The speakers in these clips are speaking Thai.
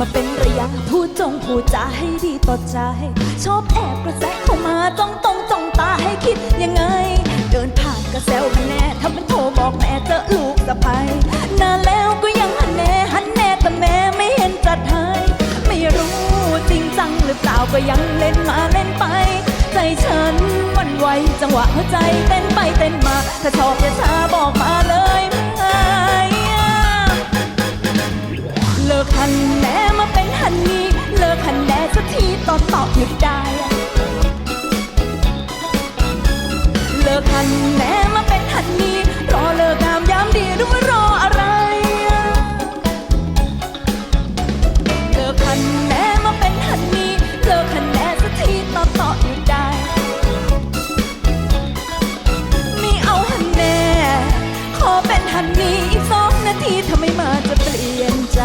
มาเป็นระยะพูดจงพูดจาให้ดีต่อใจ ชอบแอบกระแสเข้ามาจ้องตรงจ้องตาให้คิดยังไง กระแซวมันแน่ถ้าเป็นโทรบอกแม่เจอลูกสะพ้ยนานแล้วก็ยังหันแน่หันแน่แต่แม่ไม่เห็นจัดให้ไม่รู้จริงจังหรือเปล่าก็ยังเล่นมาเล่นไป ใจฉันหวันไวจังหวะหัวใจเต้นไปเต้นมา ถ้าชอบอย่าช้าบอกมาเลยไม่เลิกหันีอีกสองนาทีถ้าไม่มาจะเปลี่ยนใจ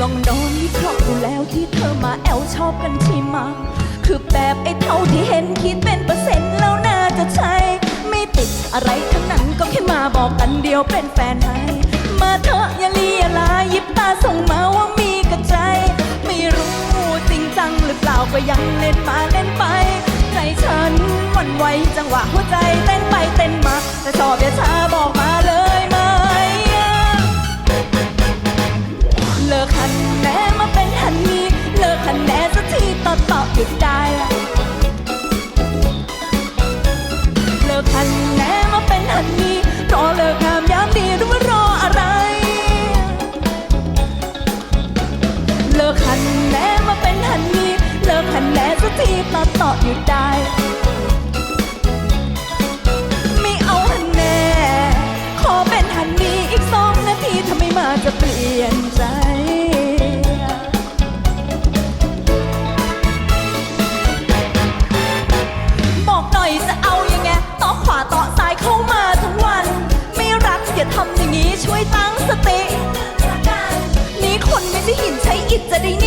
ลองนอนวิเคราะห์ดูแล้วที่เธอมาแอลชอบกันใช่มะคือแบบไอ้เท่าที่เห็นคิดเป็นเปอร์เซ็นต์แล้วน่าจะใช่ ไม่ติดอะไรทั้งนั้นก็แค่มาบอกกันเดียวเป็นแฟนให้ มาเถอะอย่าลีอย่าลายิบตาส่งเมา ก็ยังเล่นมาเล่นไป ใจฉันวันไหวจังหวะหัวใจเต้นไปเต้นมาแต่ชอบอย่าช้าบอกมาเลยไหมเลิกหันแนนมาเป็นหันนี้เลิกหันแหนสักทีต่อต่อหยุดได้ละเลิกหัน อยุดได้ ไม่เอาหันแน่ ขอเป็นหันนีอีกสองนาทีถ้าไม่มาจะเปลี่ยนใจบอกหน่อยจะเอายังไงต่อขวาต่อซ้ายเข้ามาทั้งวันไม่รักอย่าทำอย่างนี้ช่วยตั้งสตินี่คนไม่ใช่หินใช้อิฐจะได้